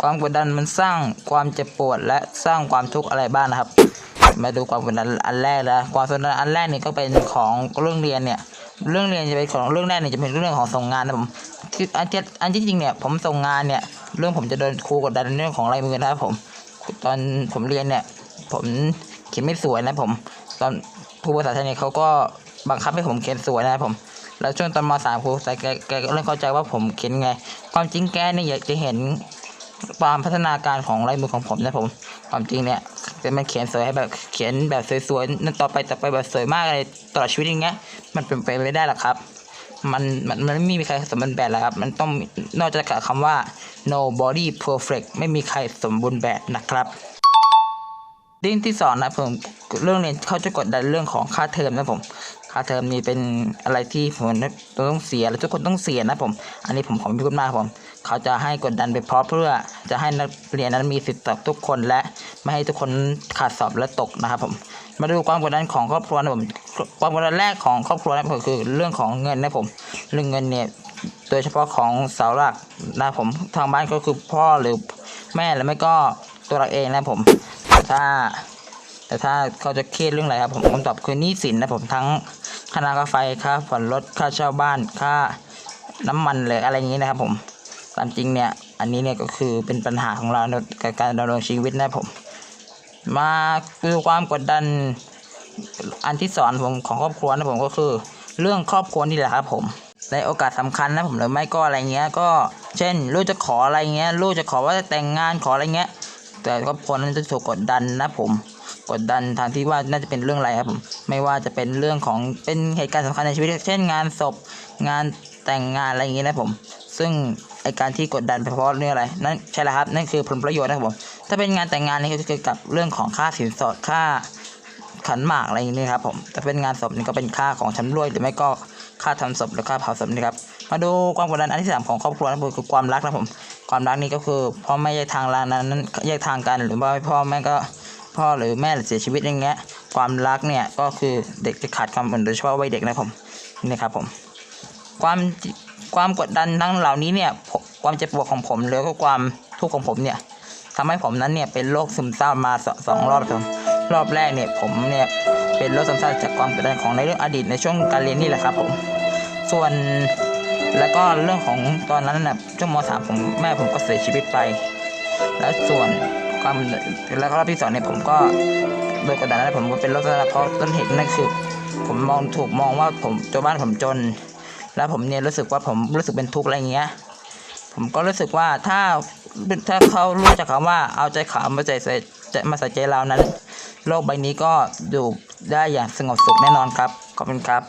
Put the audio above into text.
ความกดดันมันสร้างความเจ็บปวดและสร้างความทุกข์อะไรบ้างนะครับ มาดูความกดดันอันแรกนะความกดดันอันแรกนี่ก็เป็นของเรื่องเรียนเนี่ย เรื่องเรียนจะเป็นของเรื่องแรกเนี่ยจะเป็นเรื่องของส่งงานนะผมคืออันที่อันที่จริงเนี่ยผมส่งงานเนี่ยเรื่องผมจะโดนครูกดดันเรื่องของลายมือนะครับผมตอนผมเรียนเนี่ย ผมเขียนไม่สวยนะผม ตอนครูภาษาไทยเนี่ยเขาก็บังคับให้ผมเขียนสวยนะครับผมแล้วช่วงตอนมสามครูใส่แกแกเริ่มเข้าใจว่าผมเขียนไง ความจริงแกเนี่ยอยากจะเห็น ความพัฒนาการของลายมือของผมนะผมความจริงเนี่ยจะมันเขียนสวยให้แบบเขียนแบบสวยๆนั่นต่อไปต่อไปแบบสวยมากเลยตลอดชีวิตอย่างเงี้ยมันเป็นไปไม่ได้หรอกครับ มันมันมันไม่มีใครสมบูรณ์แบบแล้วครับ มันต้องนอกจากคำว่า nobody perfect ไม่มีใครสมบูรณ์แบบนะครับเรื่องที่สองนะผมเรื่องเรียนเขาจะกดดันเรื่องของค่าเทอมนะผม ค่าเทอมนี่เป็นอะไรที่ผมต้องเสียและทุกคนต้องเสียนะผม อันนี้ผมขอไม่พูดมากครับผม เขาจะให้กดดันไปเพราะเพื่อจะให้นักเรียนนั้นมีสิทธิ์สอบทุกคนและไม่ให้ทุกคนขาดสอบและตกนะครับผม มาดูความกดดันของครอบครัวนะผม ความกดดันแรกของครอบครัวนะผมคือเรื่องของเงินนะผม เรื่องเงินเนี่ยโดยเฉพาะของเสาหลักนะผมทางบ้านก็คือพ่อหรือแม่หรือไม่ก็ตัวเราเองนะผมแต่ถ้าแต่ถ้าเขาจะเครียดเรื่องอะไรครับผมคำตอบคือหนี้สินนะผมทั้ง ค่าน้ำค่าไฟค่าผ่อนรถค่าเช่าบ้านค่าน้ำมันหรืออะไรอย่างนี้นะครับผมตามจริงเนี่ยอันนี้เนี่ยก็คือเป็นปัญหาของเราในการดำรงชีวิตนะผม มาคือความกดดันอันที่สอนผมของครอบครัวนะผมก็คือ เรื่องครอบครัวนี่แหละครับผมในโอกาสสำคัญนะผมหรือไม่ก็อะไรเงี้ย ก็เช่นลูกจะขออะไรเงี้ยลูกจะขอว่าจะแต่งงานขออะไรเงี้ย แต่ครอบครัวนั้นจะถูกกดดันนะผม กดดันทางที่ว่าน่าจะเป็นเรื่องอะไรครับผมไม่ว่าจะเป็นเรื่องของเป็นเหตุการณ์สำคัญในชีวิต เช่นงานศพงานแต่งงานอะไรอย่างงี้นะผม ซึ่งไอการที่กดดันไปเพราะเรื่องอะไรนั่นใช่แล้วครับนั่นคือผลประโยชน์นะครับผมถ้าเป็นงานแต่งงานนี่ก็คือกับเรื่องของค่าสินสอดค่าขันหมากอะไรอย่างนี้ครับผมแต่เป็นงานศพนี่ก็เป็นค่าของชำร่วยหรือไม่ก็ค่าทำศพหรือค่าเผาศพนี่ครับมาดูความกดดันอันที่สามของครอบครัวนะครับคือความรักนะผมความรักนี่ก็คือพ่อแม่แยกทางรานนั้นแยกทางกัน หรือว่าพ่อแม่ก็ พ่อหรือแม่เสียชีวิตอย่างเงี้ยความรักเนี่ยก็คือเด็กจะขาดความอบอุ่นโดยเฉพาะวัยเด็กนะผมนี่ครับผม ความความกดดันทั้งเหล่านี้เนี่ยความเจ็บปวดของผมแล้วก็ความทุกข์ของผมเนี่ยทำให้ผมนั้นเนี่ยเป็นโรคซึมเศร้ามาสองรอบครับรอบแรกเนี่ยผมเนี่ยเป็นโรคซึมเศร้าจากความกดดันของในเรื่องอดีตในช่วงการเรียนนี่แหละครับผมส่วนแล้วก็เรื่องของตอนนั้นน่ะช่วงมสามผมแม่ผมก็เสียชีวิตไป แล้วส่วน ความแล้วก็รอบที่สองเนี่ยผมก็โดยกดดันนั้นผมก็เป็นโรคซึมเศร้าเพราะต้นเหตุนั่นคือ ผมมองถูกมองว่าผมตัวบ้านผมจน แล้วผมเนี่ยรู้สึกว่าผมรู้สึกเป็นทุกข์อะไรเงี้ย ผมก็รู้สึกว่าถ้าถ้าเขารู้จักคำว่าเอาใจเขามาใส่ใส่ใจมาใส่ใจเรานั้น โลกใบนี้ก็อยู่ได้อย่างสงบสุขแน่นอนครับ ขอบคุณครับ